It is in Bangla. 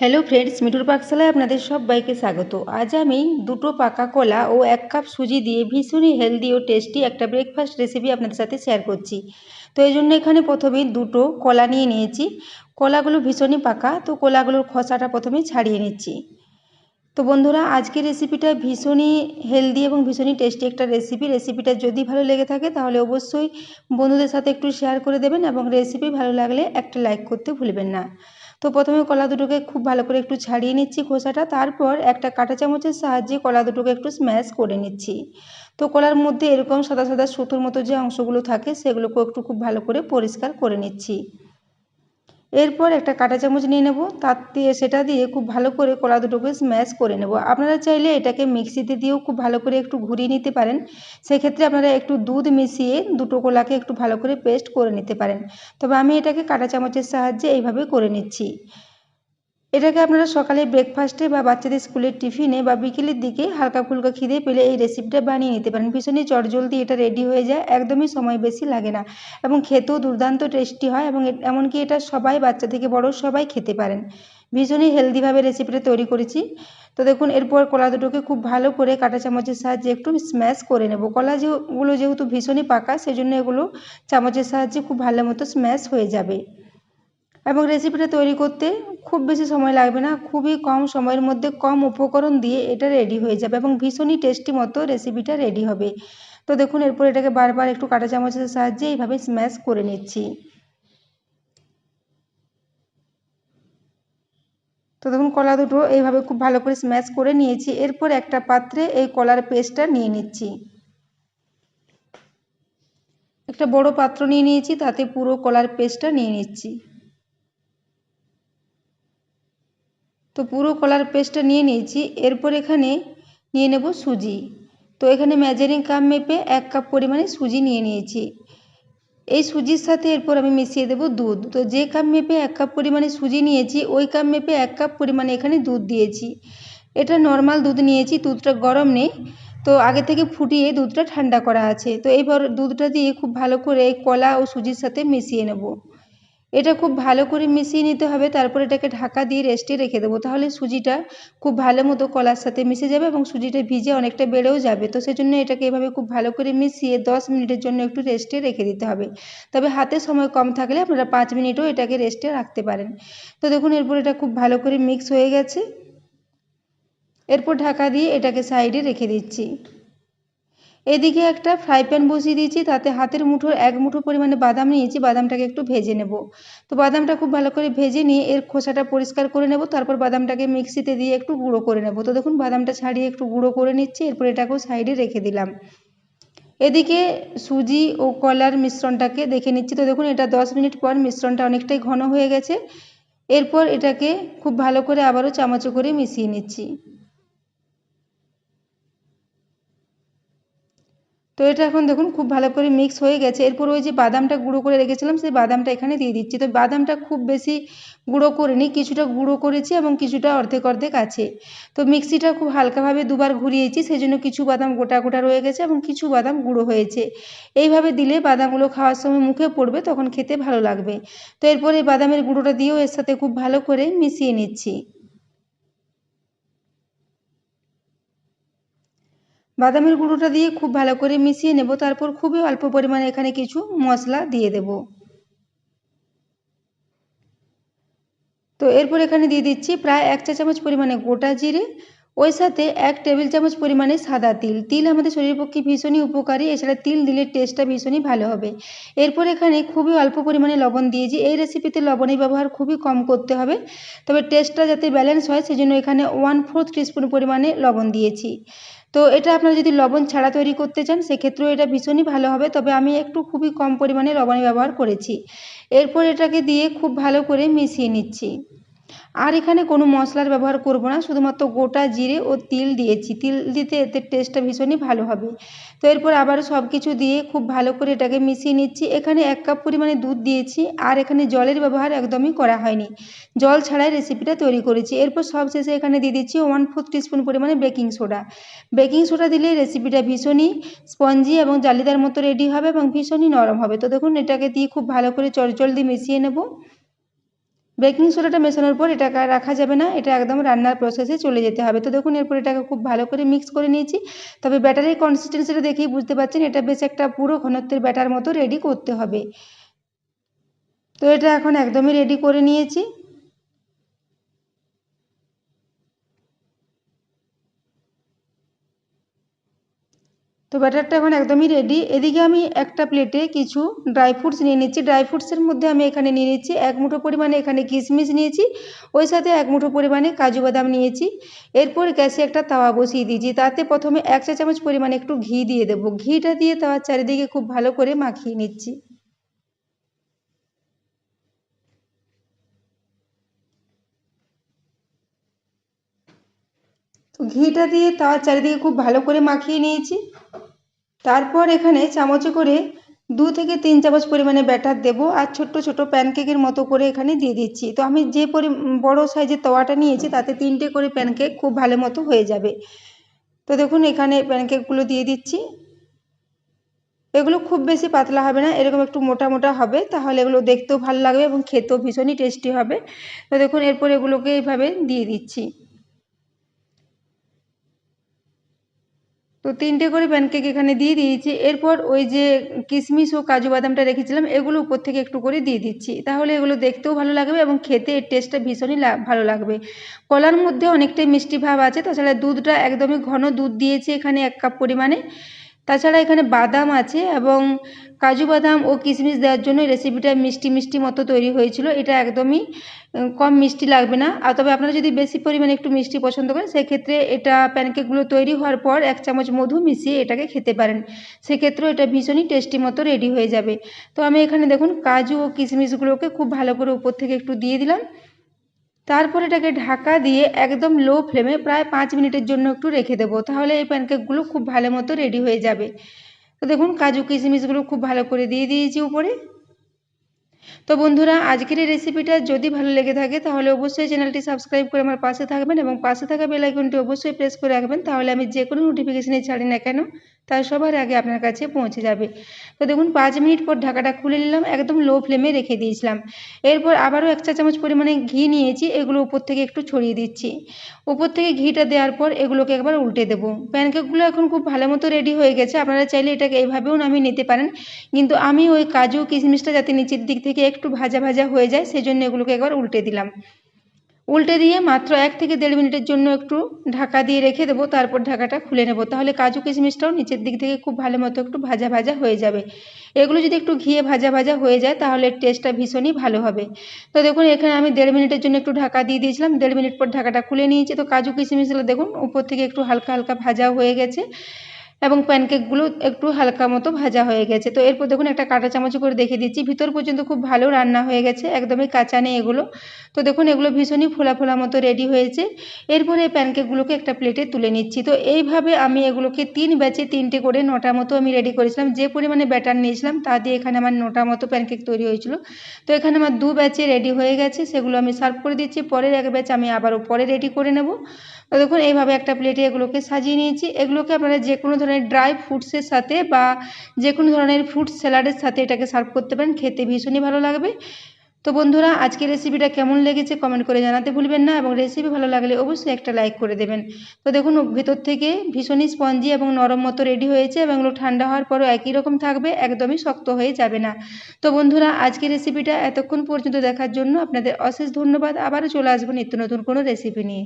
হ্যালো ফ্রেন্ডস মিঠুর পাকশালায় আপনাদের সবাইকে স্বাগত। আজ আমি দুটো পাকা কলা ও এক কাপ সুজি দিয়ে ভীষণই হেলদি ও টেস্টি একটা ব্রেকফাস্ট রেসিপি আপনাদের সাথে শেয়ার করছি। তো এই জন্য এখানে প্রথমেই দুটো কলা নিয়ে নিয়েছি। কলাগুলো ভীষণই পাকা, তো কলাগুলোর খসাটা প্রথমে ছাড়িয়ে নিচ্ছি। তো বন্ধুরা, আজকের রেসিপিটা ভীষণই হেলদি এবং ভীষণই টেস্টি একটা রেসিপি রেসিপিটা যদি ভালো লেগে থাকে, তাহলে অবশ্যই বন্ধুদের সাথে একটু শেয়ার করে দেবেন এবং রেসিপি ভালো লাগলে একটা লাইক করতে ভুলবেন না। তো প্রথমে কলা দুটোকে খুব ভালো করে একটু ছাড়িয়ে নিচ্ছি খোসাটা, তারপর একটা কাঁটা চামচের সাহায্যে কলা দুটোকে একটু স্ম্যাশ করে নিচ্ছি। তো কলার মধ্যে এরকম সাদা সাদা সুতোর মতো যে অংশগুলো থাকে সেগুলোকে একটু খুব ভালো করে পরিষ্কার করে নিচ্ছি। এরপর একটা কাঁটা চামচ নিয়ে নেব, তার দিয়ে সেটা দিয়ে খুব ভালো করে কলা দুটোকে স্ম্যাশ করে নেব। আপনারা চাইলে এটাকে মিক্সিতে দিয়েও খুব ভালো করে একটু ঘুরিয়ে নিতে পারেন। সেক্ষেত্রে আপনারা একটু দুধ মিশিয়ে দুটো কলাকে একটু ভালো করে পেস্ট করে নিতে পারেন। তবে আমি এটাকে কাঁটা চামচের সাহায্যে এইভাবে করে নিচ্ছি। এটাকে আপনারা সকালে ব্রেকফাস্টে বা বাচ্চাদের স্কুলের টিফিনে বা বিকেলের দিকে হালকা ফুলকা খিদে পেলে এই রেসিপিটা বানিয়ে নিতে পারেন। ভীষণই চটজলদি এটা রেডি হয়ে যায়, একদমই সময় বেশি লাগে না এবং খেতেও দুর্দান্ত টেস্টি হয় এবং এমনকি এটা সবাই, বাচ্চা থেকে বড় সবাই খেতে পারেন। ভীষণই হেলদিভাবে রেসিপিটা তৈরি করেছি। তো দেখুন, এরপর কলা দুটোকে খুব ভালো করে কাঁটা চামচের সাহায্যে একটু স্ম্যাশ করে নেব। কলা যেগুলো যেহেতু ভীষণই পাকা, সেজন্য এগুলো চামচের সাহায্যে খুব ভালো মতো স্ম্যাশ হয়ে যাবে। এবং রেসিপিটা তৈরি করতে খুব বেশি সময় লাগবে না। খুবই কম সময়ের মধ্যে কম উপকরণ দিয়ে এটা রেডি হয়ে যাবে এবং ভীষণই টেস্টি মতো রেসিপিটা রেডি হবে। তো দেখুন, এরপর এটাকে বারবার একটু কাঁটা চামচের সাহায্যে এইভাবে স্ম্যাশ করে নিচ্ছি। তো দেখুন, কলা দুটো এইভাবে খুব ভালো করে স্ম্যাশ করে নিয়েছি। এরপর একটা পাত্রে এই কলার পেস্টটা নিয়ে নিচ্ছি। একটা বড় পাত্র নিয়ে নিয়েছি, তাতে পুরো কলার পেস্টটা নিয়ে নিচ্ছি। তো পুরো কলার পেস্টটা নিয়ে নিয়েছি। এরপর এখানে নিয়ে নেব সুজি। তো এখানে মেজারিং কাপ মেপে এক কাপ পরিমাণে সুজি নিয়ে নিয়েছি। এই সুজির সাথে এরপর আমি মিশিয়ে দেব দুধ। তো যে কাপ মেপে এক কাপ পরিমাণে সুজি নিয়েছি, ওই কাপ মেপে এক কাপ পরিমাণে এখানে দুধ দিয়েছি। এটা নর্মাল দুধ নিয়েছি, দুধটা গরম নেই। তো আগে থেকে ফুটিয়ে দুধটা ঠান্ডা করা আছে। তো এইবার দুধটা দিয়ে খুব ভালো করে কলা ও সুজির সাথে মিশিয়ে নেব। এটা খুব ভালো করে মিশিয়ে নিতে হবে, তারপর এটাকে ঢাকা দিয়ে রেস্টে রেখে দেবো। তাহলে সুজিটা খুব ভালো মতো কলার সাথে মিশে যাবে এবং সুজিটা ভিজে অনেকটা বেড়েও যাবে। তো সেজন্য এটাকে এভাবে খুব ভালো করে মিশিয়ে দশ মিনিটের জন্য একটু রেস্টে রেখে দিতে হবে। তবে হাতে সময় কম থাকলে আপনারা পাঁচ মিনিটও এটাকে রেস্টে রাখতে পারেন। তো দেখুন, এরপর এটা খুব ভালো করে মিক্স হয়ে গেছে। এরপর ঢাকা দিয়ে এটাকে সাইডে রেখে দিচ্ছি। এদিকে একটা ফ্রাই প্যান বসিয়ে দিয়েছি, তাতে হাতের মুঠোর এক মুঠো পরিমাণে বাদাম নিয়েছি, বাদামটাকে একটু ভেজে নেব। তো বাদামটা খুব ভালো করে ভেজে নিয়ে এর খোসাটা পরিষ্কার করে নেব, তারপর বাদামটাকে মিক্সিতে দিয়ে একটু গুঁড়ো করে নেব। তো দেখুন, বাদামটা ছাড়িয়ে একটু গুঁড়ো করে নিচ্ছি, এরপর এটাকেও সাইডে রেখে দিলাম। এদিকে সুজি ও কলার মিশ্রণটাকে দেখে নিচ্ছি। তো দেখুন, এটা দশ মিনিট পর মিশ্রণটা অনেকটাই ঘন হয়ে গেছে। এরপর এটাকে খুব ভালো করে আবারও চামচে করে মিশিয়ে নিচ্ছি। তো এটা এখন দেখুন খুব ভালো করে মিক্স হয়ে গেছে। এরপর ওই যে বাদামটা গুঁড়ো করে রেখেছিলাম, সেই বাদামটা এখানে দিয়ে দিচ্ছি। তো বাদামটা খুব বেশি গুঁড়ো করিনি, কিছুটা গুঁড়ো করেছি এবং কিছুটা অর্ধেক অর্ধেক আছে। তো মিক্সিটা খুব হালকাভাবে দুবার ঘুরিয়েছি সেই জন্য কিছু বাদাম গোটা গোটা রয়ে গেছে এবং কিছু বাদাম গুঁড়ো হয়েছে। এইভাবে দিলে বাদামগুলো খাওয়ার সময় মুখে পড়বে, তখন খেতে ভালো লাগবে। তো এরপর বাদামের গুঁড়োটা দিয়েও এর সাথে খুব ভালো করে মিশিয়ে নিচ্ছি। বাদামের গুঁড়োটা দিয়ে খুব ভালো করে মিশিয়ে নেব, তারপর খুবই অল্প পরিমাণে এখানে কিছু মশলা দিয়ে দেব। তো এরপর এখানে দিয়ে দিচ্ছি প্রায় এক চা চামচ পরিমাণে গোটা জিরে, ওই সাথে এক টেবিল চামচ পরিমাণে সাদা তিল। তিল আমাদের শরীরের পক্ষে ভীষণই উপকারী, এছাড়া তিল দিলে টেস্টটা ভীষণই ভালো হবে। এরপর এখানে খুবই অল্প পরিমাণে লবণ দিয়েছি। এই রেসিপিতে লবণের ব্যবহার খুবই কম করতে হবে, তবে টেস্টটা যাতে ব্যালেন্স হয়, সেজন্য এখানে ওয়ান ফোর্থ টিস্পুন পরিমাণে লবণ দিয়েছি। তো এটা আপনারা যদি লবণ ছাড়া তৈরি করতে চান, সেক্ষেত্রেও এটা ভীষণই ভালো হবে। তবে আমি একটু খুবই কম পরিমাণে লবণ ব্যবহার করেছি। এরপর এটাকে দিয়ে খুব ভালো করে মিশিয়ে নিচ্ছি। আর এখানে কোনো মশলার ব্যবহার করব না, শুধুমাত্র গোটা জিরে ও তিল দিয়েছি। তিল দিতে এতে টেস্টটা ভীষণই ভালো হবে। তো এরপর আবারও সব কিছু দিয়ে খুব ভালো করে এটাকে মিশিয়ে নিচ্ছি। এখানে এক কাপ পরিমাণে দুধ দিয়েছি, আর এখানে জলের ব্যবহার একদমই করা হয়নি। জল ছাড়াই রেসিপিটা তৈরি করেছি। এরপর সব শেষে এখানে দিয়ে দিচ্ছি ওয়ান ফোর্থ টিস্পুন পরিমাণে বেকিং সোডা বেকিং সোডা দিলে রেসিপিটা ভীষণই স্পঞ্জি এবং জালিদার মতো রেডি হবে এবং ভীষণই নরম হবে। তো দেখুন, এটাকে দিয়ে খুব ভালো করে চটজলদি মিশিয়ে নেব। বেকিং সোডাটা মেশানোর পর এটাকে আর রাখা যাবে না, এটা একদম রান্নার প্রসেসে চলে যেতে হবে। তো দেখুন, এরপর এটাকে খুব ভালো করে মিক্স করে নিয়েছি। তবে ব্যাটারের কনসিস্টেন্সিটা দেখেই বুঝতে পারছেন এটা বেশ একটা পুরো ঘনত্বের ব্যাটার মতো রেডি করতে হবে। তো এটা এখন একদমই রেডি করে নিয়েছি। ব্যাটারটা এখন একদমই রেডি এদিকে আমি একটা প্লেটে কিছু ড্রাই ফ্রুটস নিয়ে নিচ্ছি। ড্রাই ফ্রুটসের মধ্যে আমি এখানে নিয়ে নিচ্ছি এক মুঠো পরিমাণে এখানে কিশমিশ নিয়েছি, ওই সাথে এক মুঠো পরিমাণে কাজু বাদাম নিয়েছি। এরপর গ্যাসে একটা তাওয়া বসিয়ে দিয়েছি, তাতে প্রথমে এক চা চামচ পরিমাণে একটু ঘি দিয়ে দেবো। ঘিটা দিয়ে তাওয়ার চারিদিকে খুব ভালো করে মাখিয়ে নিচ্ছি। ঘিটা দিয়ে তাওয়ার চারিদিকে খুব ভালো করে মাখিয়ে নিয়েছি। তারপর এখানে চামচে করে দু থেকে তিন চামচ পরিমাণে ব্যাটার দেবো আর ছোট্ট ছোট প্যানকেকের মতো করে এখানে দিয়ে দিচ্ছি। তো আমি যে পরি, বড়ো সাইজের তাওয়াটা নিয়েছি তাতে তিনটে করে প্যানকেক খুব ভালো মতো হয়ে যাবে। তো দেখুন এখানে প্যানকেকগুলো দিয়ে দিচ্ছি। এগুলো খুব বেশি পাতলা হবে না, এরকম একটু মোটা মোটা হবে, তাহলে এগুলো দেখতেও ভালো লাগবে এবং খেতেও ভীষণই টেস্টি হবে। তো দেখুন এরপর এগুলোকে এইভাবে দিয়ে দিচ্ছি। তো তিনটে করে প্যানকেক এখানে দিয়ে দিয়েছি। এরপর ওই যে কিশমিশ ও কাজু বাদামটা রেখেছিলাম, এগুলো উপর থেকে একটু করে দিয়ে দিচ্ছি। তাহলে এগুলো দেখতেও ভালো লাগবে এবং খেতে এর টেস্টটা ভীষণই ভালো লাগবে। কলার মধ্যে অনেকটাই মিষ্টি ভাব আছে, তাছাড়া দুধটা একদমই ঘন দুধ দিয়েছি এখানে এক কাপ পরিমাণে। তাছাড়া এখানে বাদাম আছে এবং কাজু বাদাম ও কিশমিশ দেওয়ার জন্য রেসিপিটা মিষ্টি মিষ্টি মতো তৈরি হয়েছিল। এটা একদমই কম মিষ্টি লাগবে না। আর তবে আপনারা যদি বেশি পরিমাণে একটু মিষ্টি পছন্দ করেন, সেক্ষেত্রে এটা প্যানকেকগুলো তৈরি হওয়ার পর এক চামচ মধু মিশিয়ে এটাকে খেতে পারেন। সেক্ষেত্রেও এটা ভীষণই টেস্টি মতো রেডি হয়ে যাবে। তো আমি এখানে দেখুন, কাজু ও কিশমিশগুলোকে খুব ভালো করে উপর থেকে একটু দিয়ে দিলাম। তারপর এটাকে ঢাকা দিয়ে একদম লো ফ্লেমে প্রায় পাঁচ মিনিটের জন্য একটু রেখে দেবো। তাহলে এই প্যানকেকগুলো খুব ভালো মতো রেডি হয়ে যাবে। তো দেখুন, কাজু কিশমিশগুলো খুব ভালো করে দিয়ে দিয়েছি উপরে। তো বন্ধুরা, আজকের এই রেসিপিটা যদি ভালো লেগে থাকে, তাহলে অবশ্যই চ্যানেলটি সাবস্ক্রাইব করে আমার পাশে থাকবেন এবং পাশে থাকা বেলাইকনটি অবশ্যই প্রেস করে রাখবেন। তাহলে আমি যে কোনো নোটিফিকেশানে ছাড়ি না কেন তার সবার আগে আপনার কাছে পৌঁছে যাবে। তো দেখুন, পাঁচ মিনিট পর ঢাকাটা খুলে নিলাম, একদম লো ফ্লেমে রেখে দিয়েছিলাম। এরপর আবারও এক চা চামচ পরিমাণে ঘি নিয়েছি, এগুলো উপর থেকে একটু ছড়িয়ে দিচ্ছি। উপর থেকে ঘিটা দেওয়ার পর এগুলোকে একবার উল্টে দেবো। প্যানকেকগুলো এখন খুব ভালো মতো রেডি হয়ে গেছে, আপনারা চাইলে এটাকে এইভাবেও নামিয়ে নিতে পারেন। কিন্তু আমি ওই কাজু কিশমিশটা যাতে নিচের দিক থেকে একটু ভাজা ভাজা হয়ে যায় সেই জন্য এগুলোকে একবার উল্টে দিলাম। উল্টে দিয়ে মাত্র এক থেকে দেড় মিনিটের জন্য একটু ঢাকা দিয়ে রেখে দেবো, তারপর ঢাকাটা খুলে নেব। তাহলে কাজু কিশমিশটাও নিচের দিক থেকে খুব ভালো মতো একটু ভাজা ভাজা হয়ে যাবে। এগুলো যদি একটু ঘিয়ে ভাজা ভাজা হয়ে যায়, তাহলে টেস্টটা ভীষণই ভালো হবে। তো দেখুন, এখানে আমি দেড় মিনিটের জন্য একটু ঢাকা দিয়ে দিয়েছিলাম, দেড় মিনিট পর ঢাকাটা খুলে নিয়েছি। তো কাজু কিশমিশগুলো দেখুন, উপর থেকে একটু হালকা হালকা ভাজা হয়ে গেছে এবং প্যানকেকগুলো একটু হালকা মতো ভাজা হয়ে গেছে। তো এরপর দেখুন, একটা কাঁটা চামচ করে দেখে দিচ্ছি। ভিতর পর্যন্ত খুব ভালো রান্না হয়ে গেছে, একদমই কাঁচা নেই এগুলো। তো দেখুন, এগুলো ভীষণই ফোলা ফোলা মতো রেডি হয়েছে। এরপরে এই প্যানকেকগুলোকে একটা প্লেটে তুলে নিচ্ছি। তো এইভাবে আমি এগুলোকে তিন ব্যাচে তিনটে করে নটা মতো আমি রেডি করেছিলাম। যে পরিমাণে ব্যাটার নিয়েছিলাম, তা দিয়ে এখানে আমার নটা মতো প্যানকেক তৈরি হয়েছিল। তো এখানে আমার দু ব্যাচে রেডি হয়ে গেছে। সেগুলো আমি সার্ভ করে দিচ্ছি। পরের এক ব্যাচ আমি আবারও পরে রেডি করে নেব। তো দেখুন, এইভাবে একটা প্লেটে এগুলোকে সাজিয়ে নিয়েছি। এগুলোকে আপনারা যে কোনো ধরনের ড্রাই ফ্রুটসের সাথে বা যে কোনো ধরনের ফ্রুট স্যালাডের সাথে এটাকে সার্ভ করতে পারেন। খেতে ভীষণই ভালো লাগবে। তো বন্ধুরা আজকে রেসিপিটা কেমন লেগেছে কমেন্ট করে জানাতে ভুলবেন না এবং রেসিপি ভালো লাগলে অবশ্যই একটা লাইক করে দেবেন। তো দেখুন, ভেতর থেকে ভীষণই স্পঞ্জি এবং নরম মতো রেডি হয়েছে এবং এগুলো ঠান্ডা হওয়ার পরও একই রকম থাকবে, একদমই শক্ত হয়ে যাবে না। তো বন্ধুরা আজকে রেসিপিটা এতক্ষণ পর্যন্ত দেখার জন্য আপনাদের অশেষ ধন্যবাদ। আবারও চলে আসব নিত্য নতুন কোনো রেসিপি নিয়ে।